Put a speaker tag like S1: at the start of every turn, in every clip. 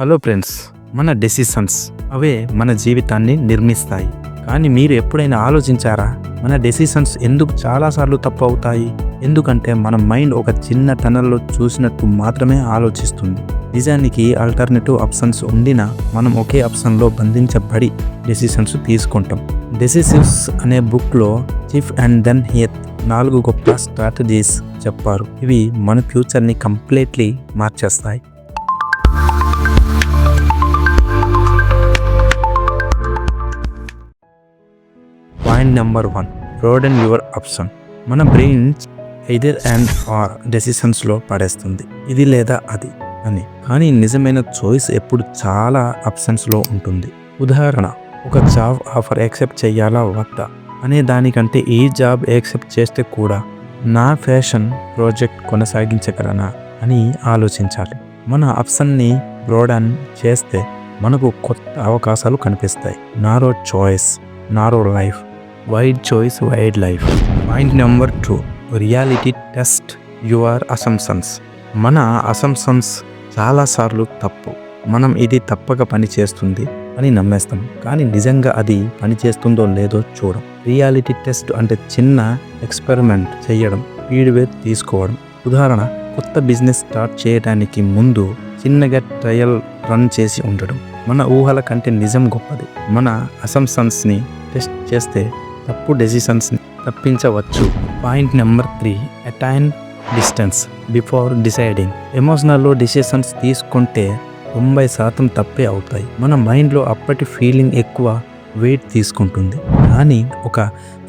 S1: Hello friends మన decisions అవే మన జీవితాన్ని నిర్మిస్తాయి. కానీ మీరు ఎప్పుడైనా ఆలోచించారా మన డెసిషన్స్ ఎందుకు చాలాసార్లు తప్పు అవుతాయి? ఎందుకంటే మన మైండ్ ఒక చిన్న టనల్లో చూసినట్టు మాత్రమే ఆలోచిస్తుంది. నిజానికి ఆల్టర్నేటివ్ ఆప్షన్స్ ఉండినా మనం ఒకే ఆప్షన్లో బంధించబడి డెసిషన్స్ తీసుకుంటాం. డెసిషన్స్ అనే బుక్లో చిఫ్ అండ్ దెన్ హియత్ నాలుగు గొప్ప స్ట్రాటజీస్ చెప్పారు. ఇవి మన ఫ్యూచర్ని completely మార్చేస్తాయి. Point number one road and your option మన బ్రెయిన్ ఐదర్ అండ్ ఆర్ డెసిషన్స్లో పడేస్తుంది. ఇది లేదా అది అని. కానీ నిజమైన చాయిస్ ఎప్పుడు చాలా ఆప్షన్స్లో ఉంటుంది. ఉదాహరణ ఒక జాబ్ ఆఫర్ యాక్సెప్ట్ చేయాలా వద్దా? అనే దానికంటే ఈ జాబ్ యాక్సెప్ట్ చేస్తే కూడా నా ఫ్యాషన్ ప్రాజెక్ట్ కొనసాగించగలనా అని ఆలోచించాలి. మన ఆప్షన్ని బ్రోడన్ చేస్తే మనకు కొత్త అవకాశాలు కనిపిస్తాయి. Narrow choice narrow life wide choice wide life point number two reality test your assumptions మన అసంప్షన్స్ చాలాసార్లు తప్పు. మనం ఇది తప్పక పని చేస్తుంది అని నమ్మేస్తాం. కానీ నిజంగా అది పని చేస్తుందో లేదో చూడం. రియాలిటీ టెస్ట్ అంటే చిన్న ఎక్స్పెరిమెంట్ చేయడం ఫీడ్బ్యాక్ తీసుకోవడం. ఉదాహరణ కొత్త బిజినెస్ స్టార్ట్ చేయడానికి ముందు చిన్నగా ట్రయల్ రన్ చేసి ఉండడం. మన ఊహల కంటే నిజం గొప్పది. మన అసంప్షన్స్ని టెస్ట్ చేస్తే తప్పు డెసిషన్స్ని తప్పించవచ్చు. Point number three attain distance before deciding ఎమోషనల్లో decisions తీసుకుంటే తొంభై శాతం తప్పే అవుతాయి. మన మైండ్లో అప్పటి ఫీలింగ్ ఎక్కువ వెయిట్ తీసుకుంటుంది. కానీ ఒక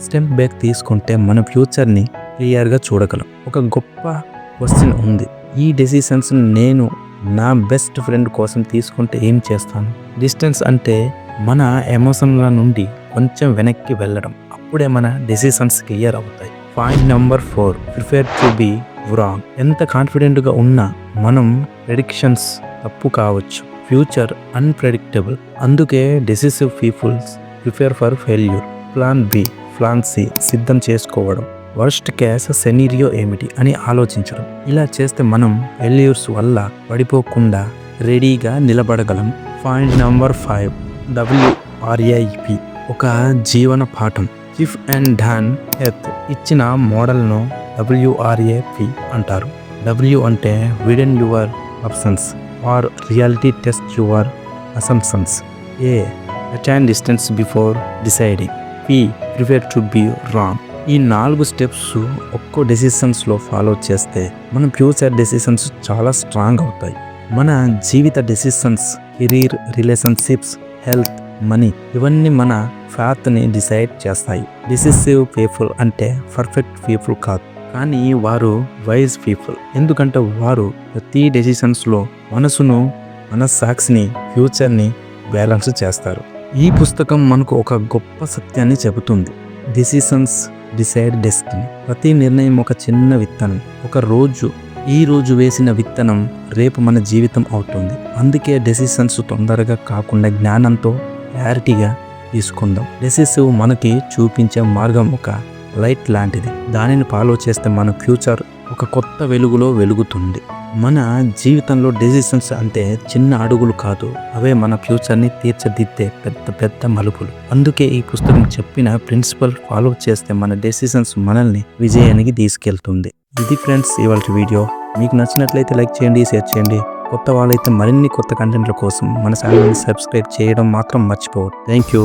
S1: స్టెప్ బ్యాక్ తీసుకుంటే మన ఫ్యూచర్ని క్లియర్గా చూడగలం. ఒక గొప్ప క్వశ్చన్ ఉంది. ఈ డెసిషన్స్ నేను నా బెస్ట్ ఫ్రెండ్ కోసం తీసుకుంటే ఏం చేస్తాను? డిస్టెన్స్ అంటే మన ఎమోషన్ల నుండి కొంచెం వెనక్కి వెళ్ళడం. అప్పుడే మన డెసిషన్స్ క్లియర్ అవుతాయి. Point number four prefer to be wrong ఎంత కాన్ఫిడెంట్గా ఉన్నా మనం ప్రెడిక్షన్స్ తప్పు కావచ్చు. ఫ్యూచర్ అన్ప్రెడిక్టబుల్ అందుకే decisive peoples prefer for failure plan B plan C సిద్ధం చేసుకోవడం. వర్స్ట్ కేస్ సెనీరియో ఏమిటి అని ఆలోచించడం. ఇలా చేస్తే మనం ఫెయిల్యూర్స్ వల్ల పడిపోకుండా రెడీగా నిలబడగలం. పాయింట్ నెంబర్ ఫైవ్ డబ్ల్యూఆర్ఐపి ఒక జీవన పాఠం. చిఫ్ అండ్ డాన్ ఎత్ ఇచ్చిన మోడల్ను డబ్ల్యూఆర్ఏపి అంటారు. డబ్ల్యూ అంటే widen your options R reality test your assumptions A attain distance before deciding. P prefer to be wrong. ఈ నాలుగు స్టెప్స్ ఒక్కో డెసిషన్స్లో ఫాలో చేస్తే మన ఫ్యూచర్ డెసిషన్స్ చాలా స్ట్రాంగ్ అవుతాయి. మన జీవిత decisions career relationships health money ఇవన్నీ మన ఫ్యాత్ని డిసైడ్ చేస్తాయి. డిసిసివ్ పీపుల్ అంటే పర్ఫెక్ట్ పీపుల్ కాదు. కానీ వారు వైజ్ పీపుల్. ఎందుకంటే వారు ప్రతి డెసిషన్స్లో మనసును మనస్సాక్షిని ఫ్యూచర్ని బ్యాలెన్స్ చేస్తారు. ఈ పుస్తకం మనకు ఒక గొప్ప సత్యాన్ని చెబుతుంది. Decisions decide destiny. ప్రతి నిర్ణయం ఒక చిన్న విత్తనం. ఒక రోజు ఈ రోజు వేసిన విత్తనం రేపు మన జీవితం అవుతుంది. అందుకే డెసిషన్స్ తొందరగా కాకుండా జ్ఞానంతో క్లారిటీగా తీసుకుందాం. డెసిసివ్ మనకి చూపించే మార్గం ఒక లైట్ లాంటిది. దానిని ఫాలో చేస్తే మన ఫ్యూచర్ ఒక కొత్త వెలుగులో వెలుగుతుంది. మన జీవితంలో డెసిషన్స్ అంటే చిన్న అడుగులు కాదు అవే మన ఫ్యూచర్ని తీర్చిదిద్దే పెద్ద పెద్ద మలుపులు. అందుకే ఈ పుస్తకం చెప్పిన ప్రిన్సిపల్ ఫాలో చేస్తే మన డెసిషన్స్ మనల్ని విజయానికి తీసుకెళ్తుంది. ఇది ఫ్రెండ్స్ ఇవాళ వీడియో. మీకు నచ్చినట్లయితే లైక్ చేయండి షేర్ చేయండి. కొత్త వాళ్ళైతే మరిన్ని కొత్త కంటెంట్ల కోసం మన ఛానల్ని సబ్స్క్రైబ్ చేయడం మాత్రం మర్చిపోవద్దు. Thank you